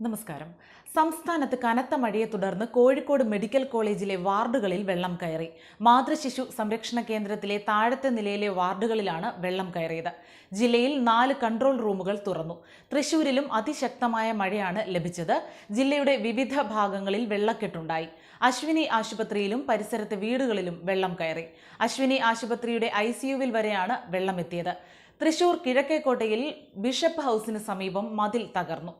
നമസ്കാരം. സംസ്ഥാനത്ത് കനത്ത മഴയെ തുടർന്ന് കോഴിക്കോട് മെഡിക്കൽ കോളേജിലെ വാർഡുകളിൽ വെള്ളം കയറി. മാതൃശിശു സംരക്ഷണ കേന്ദ്രത്തിലെ താഴത്തെ നിലയിലെ വാർഡുകളിലാണ് വെള്ളം കയറിയത്. ജില്ലയിൽ നാല് കൺട്രോൾ റൂമുകൾ തുറന്നു. തൃശൂരിലും അതിശക്തമായ മഴയാണ് ലഭിച്ചത്. ജില്ലയുടെ വിവിധ ഭാഗങ്ങളിൽ വെള്ളക്കെട്ടുണ്ടായി. അശ്വിനി ആശുപത്രിയിലും പരിസരത്തെ വീടുകളിലും വെള്ളം കയറി. അശ്വിനി ആശുപത്രിയുടെ ഐ വരെയാണ് വെള്ളമെത്തിയത്. തൃശൂർ കിഴക്കേക്കോട്ടയിൽ ബിഷപ്പ് ഹൗസിന് സമീപം മതിൽ തകർന്നു.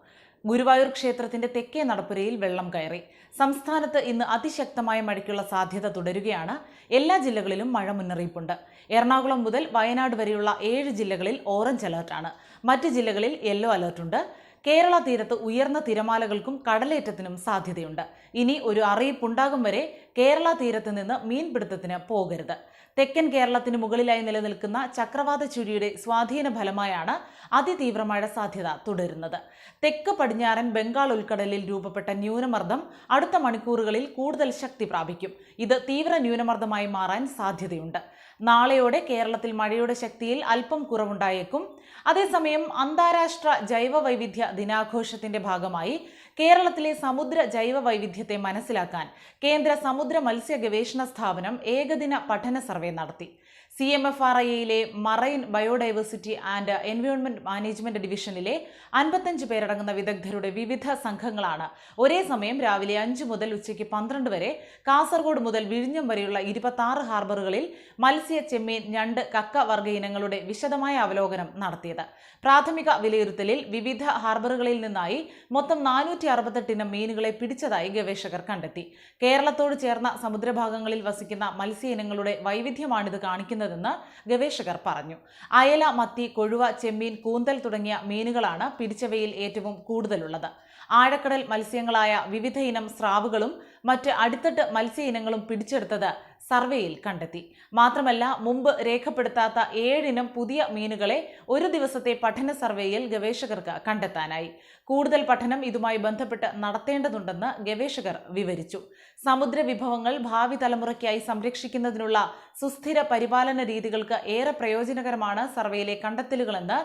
ഗുരുവായൂർ ക്ഷേത്രത്തിന്റെ തെക്കേ നടപ്പുരയിൽ വെള്ളം കയറി. സംസ്ഥാനത്ത് ഇന്ന് അതിശക്തമായ മഴയ്ക്കുള്ള സാധ്യത തുടരുകയാണ്. എല്ലാ ജില്ലകളിലും മഴ മുന്നറിയിപ്പുണ്ട്. എറണാകുളം മുതൽ വയനാട് വരെയുള്ള ഏഴ് ജില്ലകളിൽ ഓറഞ്ച് അലർട്ടാണ്. മറ്റ് ജില്ലകളിൽ യെല്ലോ അലർട്ടുണ്ട്. കേരള തീരത്ത് ഉയർന്ന തിരമാലകൾക്കും കടലേറ്റത്തിനും സാധ്യതയുണ്ട്. ഇനി ഒരു അറിയിപ്പുണ്ടാകും വരെ കേരള തീരത്ത് നിന്ന് മീൻപിടുത്തത്തിന് പോകരുത്. തെക്കൻ കേരളത്തിന് മുകളിലായി നിലനിൽക്കുന്ന ചക്രവാത ചുഴിയുടെ സ്വാധീന ഫലമായാണ് അതിതീവ്ര മഴ സാധ്യത തുടരുന്നത്. തെക്ക് പടിഞ്ഞാറൻ ബംഗാൾ ഉൾക്കടലിൽ രൂപപ്പെട്ട ന്യൂനമർദ്ദം അടുത്ത മണിക്കൂറുകളിൽ കൂടുതൽ ശക്തി പ്രാപിക്കും. ഇത് തീവ്ര ന്യൂനമർദ്ദമായി മാറാൻ സാധ്യതയുണ്ട്. നാളെയോടെ കേരളത്തിൽ മഴയുടെ ശക്തിയിൽ അല്പം കുറവുണ്ടായേക്കും. അതേസമയം അന്താരാഷ്ട്ര ജൈവ വൈവിധ്യ ദിനാഘോഷത്തിന്റെ ഭാഗമായി കേരളത്തിലെ സമുദ്ര ജൈവ വൈവിധ്യത്തെ മനസ്സിലാക്കാൻ കേന്ദ്ര സമുദ്ര മത്സ്യ ഗവേഷണ സ്ഥാപനം ഏകദിന പഠന സർവേ നടത്തി. C M F R ഐയിലെ marine biodiversity and environment management ഡിവിഷനിലെ അൻപത്തഞ്ച് പേരടങ്ങുന്ന വിദഗ്ധരുടെ വിവിധ സംഘങ്ങളാണ് ഒരേ സമയം രാവിലെ അഞ്ച് മുതൽ ഉച്ചയ്ക്ക് പന്ത്രണ്ട് വരെ കാസർഗോഡ് മുതൽ വിഴിഞ്ഞം വരെയുള്ള ഇരുപത്തി ആറ് ഹാർബറുകളിൽ മത്സ്യ ചെമ്മീൻ ഞണ്ട് കക്ക വർഗ ഇനങ്ങളുടെ വിശദമായ അവലോകനം നടത്തിയത്. പ്രാഥമിക വിലയിരുത്തലിൽ വിവിധ ഹാർബറുകളിൽ നിന്നായി മൊത്തം നാനൂറ്റി അറുപത്തെട്ട് ഇനം മീനുകളെ പിടിച്ചതായി ഗവേഷകർ കണ്ടെത്തി. കേരളത്തോട് ചേർന്ന സമുദ്രഭാഗങ്ങളിൽ വസിക്കുന്ന മത്സ്യ ഇനങ്ങളുടെ വൈവിധ്യമാണിത് കാണിക്കുന്നതെന്ന് ഗവേഷകർ പറഞ്ഞു. അയല മത്തി കൊഴുവ ചെമ്മീൻ കൂന്തൽ തുടങ്ങിയ മീനുകളാണ് പിടിച്ചവയിൽ ഏറ്റവും കൂടുതലുള്ളത്. ആഴക്കടൽ മത്സ്യങ്ങളായ വിവിധ ഇനം സ്രാവുകളും മറ്റ് അടിത്തട്ട് മത്സ്യ ഇനങ്ങളും പിടിച്ചെടുത്തത് സർവേയിൽ കണ്ടെത്തി. മാത്രമല്ല മുമ്പ് രേഖപ്പെടുത്താത്ത ഏഴിനം പുതിയ മീനുകളെ ഒരു ദിവസത്തെ പഠന സർവേയിൽ ഗവേഷകർക്ക് കണ്ടെത്താനായി. കൂടുതൽ പഠനം ഇതുമായി ബന്ധപ്പെട്ട് നടത്തേണ്ടതുണ്ടെന്ന് ഗവേഷകർ വിവരിച്ചു. സമുദ്ര വിഭവങ്ങൾ ഭാവി തലമുറയ്ക്കായി സംരക്ഷിക്കുന്നതിനുള്ള സുസ്ഥിര പരിപാലന രീതികൾക്ക് ഏറെ പ്രയോജനകരമാണ് സർവേയിലെ കണ്ടെത്തലുകളെന്ന്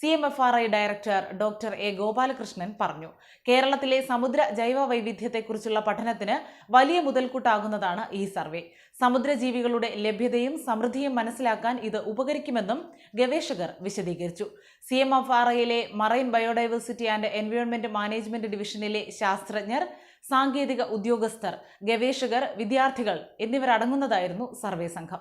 C M F R I director doctor A Gopalakrishnan പറഞ്ഞു. കേരളത്തിലെ സമുദ്ര ജൈവ വൈവിധ്യത്തെക്കുറിച്ചുള്ള പഠനത്തിന് വലിയ മുതൽക്കൂട്ടാകുന്നതാണ് ഈ സർവേ. സമുദ്രജീവികളുടെ ലഭ്യതയും സമൃദ്ധിയും മനസ്സിലാക്കാൻ ഇത് ഉപകരിക്കുമെന്നും ഗവേഷകർ വിശദീകരിച്ചു. C M F R ഐയിലെ marine biodiversity and environment management ഡിവിഷനിലെ ശാസ്ത്രജ്ഞർ സാങ്കേതിക ഉദ്യോഗസ്ഥർ ഗവേഷകർ വിദ്യാർത്ഥികൾ എന്നിവരടങ്ങുന്നതായിരുന്നു സർവേ സംഘം.